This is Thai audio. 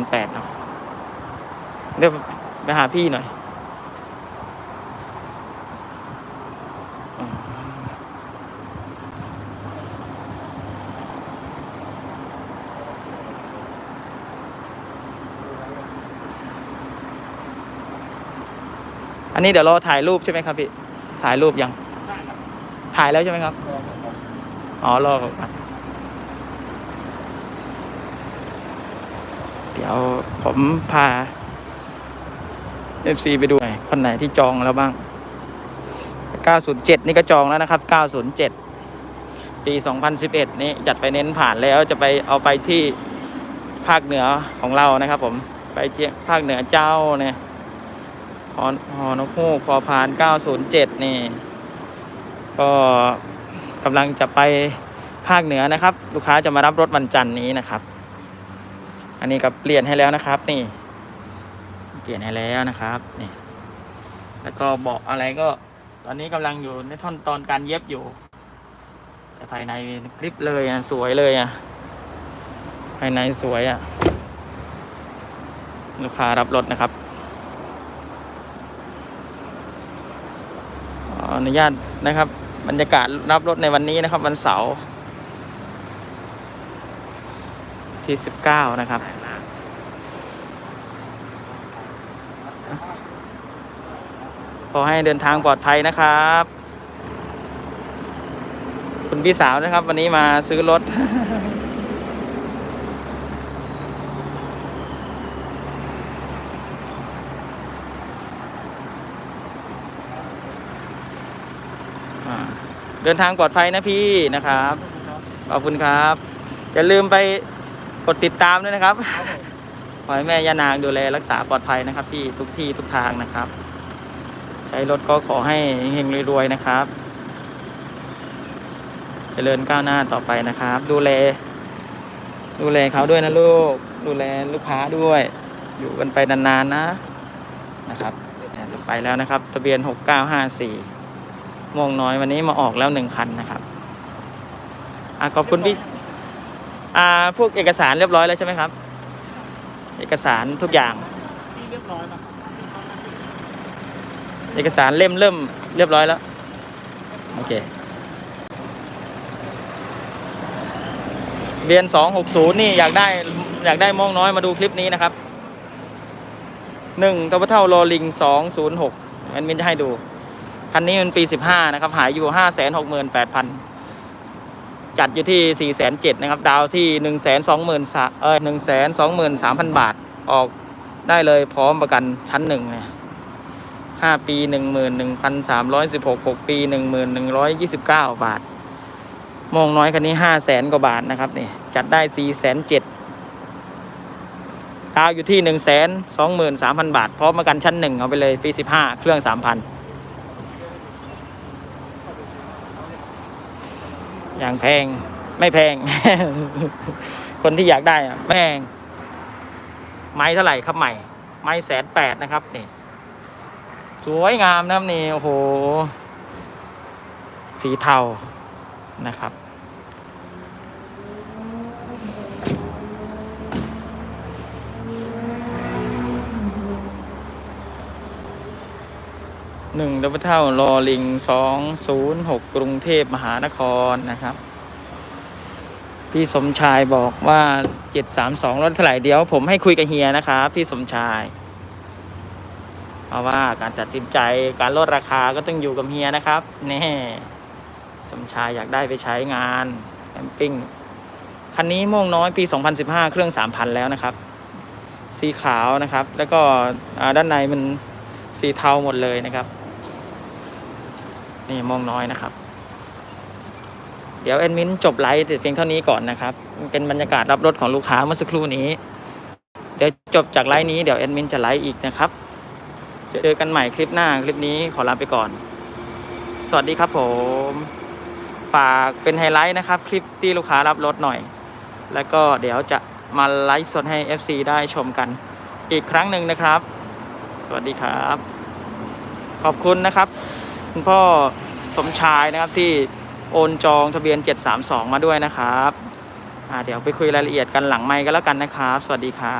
นแปดเนาะเดี๋ยวไปหาพี่หน่อยอันนี้เดี๋ยวรอถ่ายรูปใช่ไหมครับพี่ ถ่ายรูปยัง ถ่ายแล้วใช่ไหมครับ อ๋อ รอก่อน เดี๋ยวผมพา FC ไปดูหน่อยคนไหนที่จองแล้วบ้าง 907 นี่ก็จองแล้วนะครับ 907 ปี 2011 นี้จัดไปเน้นผ่านแล้วจะไปเอาไปที่ภาคเหนือของเรานะครับ ผมไปเจียภาคเหนือเจ้าเนี่ยหอหอนกฮูกพอพาน 907 นี่ ก็กำลังจะไปภาคเหนือนะครับ ลูกค้าจะมารับรถวันจันทร์นี้นะครับ อันนี้ก็เปลี่ยนให้แล้วนะครับ นี่ เปลี่ยนให้แล้วนะครับนี่แล้วก็เบาะอะไรก็ ตอนนี้กำลังอยู่ในท่อนตอนการเย็บอยู่ แต่ภายในคลิปเลยอะสวยเลยอะภายในสวยอะลูกค้ารับรถนะครับอนุญาตนะครับ บรรยากาศรับรถในวันนี้นะครับ วันเสาร์ ที่สิบเก้านะครับ ขอให้เดินทางปลอดภัยนะครับ คุณพี่สาวนะครับ วันนี้มาซื้อรถเดินทางปลอดภัยนะพี่นะครับ ขอบคุณครับ อย่าลืมไป กดติดตามด้วยนะครับขอให้แม่ย่านางดูแลรักษาปลอดภัยนะครับ พี่ทุกที่ทุกทางนะครับ ใช้รถก็ขอให้เฮงๆรวยๆนะครับเจริญก้าวหน้าต่อไปนะครับ ดูแล ดูแลเขาด้วยนะลูก ดูแลลูกค้าด้วย อยู่กันไปนานๆนะนะครับจะไปแล้วนะครับ ทะเบียน 6954ม่วงน้อยวันนี้มาออกแล้วหนึ่งคันนะครับอะขอบคุณพี่่าพวกเอกสารเรียบร้อยแล้วใช่ไหมครับ เอกสารทุกอย่างเอกสารเล่มเริ่มเรียบร้อยแล้ว โอเคเบียนสองหกศูนย์นี่อยากได้อยากได้มองน้อยมาดูคลิปนี้นะครับหนึ่ตัวเท่าโรลิงสองศูนย์หกแอนมินจะให้ดู คันนี้มันปีสิบห้านะครับ หายอยู่ห้าแสนหกหมื่นแปดพัน จัดอยู่ที่สี่แสนเจ็ดนะครับ ดาวที่หนึ่งแสเออหนึ่งแสนสองหมื่นสามพันบาท ออกได้เลยพร้อมประกันชั้นหนึ่งเนี่ยห้าปีหนึ่งหมื่นหนึ่งพันสามร้อยสิบหกหกปีหนึ่งหมื่นหนึ่งร้อยยี่สิบเก้าบาท มองน้อยคันนี้ห้าแสนกว่าบาทนะครับนี่จัดได้สี่แสนเจ็ดดาวอยู่ที่หนึ่งแสนสองหมื่นสามพันบาท พร้อมประกันชั้นหนึ่งเอาไปเลยปีสิบห้าเครื่องสามพัน อย่างแพงไม่แพง คนที่อยากได้อะแพงไม้เท่าไหร่ครับใหม่ ไม้แสนแปดนะครับนี่สวยงามนะครับนี่โอ้โห สีเทานะครับ หนึ่งดับเบิลเท่ารอลิงสองศูนย์หกกรุงเทพมหานครนะครับ พี่สมชายบอกว่าเจ็ดสามสองรถเท่าไหร่เดียว ผมให้คุยกับเฮียนะครับพี่สมชายเพราะว่าการตัดสินใจการลดราคาก็ต้องอยู่กับเฮียนะครับแน่สมชายอยากได้ไปใช้งานแคมปิ้งคันนี้ม่วงน้อยปี 2015 เครื่อง 3,000 แล้วนะครับ สีขาวนะครับ แล้วก็ด้านในมันสีเทาหมดเลยนะครับ นี่ม่วงน้อยนะครับ เดี๋ยวแอดมินจบไลฟ์เพียงเท่านี้ก่อนนะครับ เป็นบรรยากาศรับรถของลูกค้าเมื่อสักครู่นี้ เดี๋ยวจบจากไลฟ์นี้เดี๋ยวแอดมินจะไลฟ์อีกนะครับ เจอกันใหม่คลิปหน้าคลิปนี้ขอลาไปก่อน สวัสดีครับผม ฝากเป็นไฮไลท์นะครับ คลิปที่ลูกค้ารับรถหน่อย แล้วก็เดี๋ยวจะมาไลฟ์สดให้ FC ได้ชมกัน อีกครั้งหนึ่งนะครับ สวัสดีครับ ขอบคุณนะครับ คุณพ่อสมชายนะครับที่โอนจองทะเบียน 732 มาด้วยนะครับอ่าเดี๋ยวไปคุยรายละเอียดกันหลังไมค์กันแล้วกันนะครับ สวัสดีครับ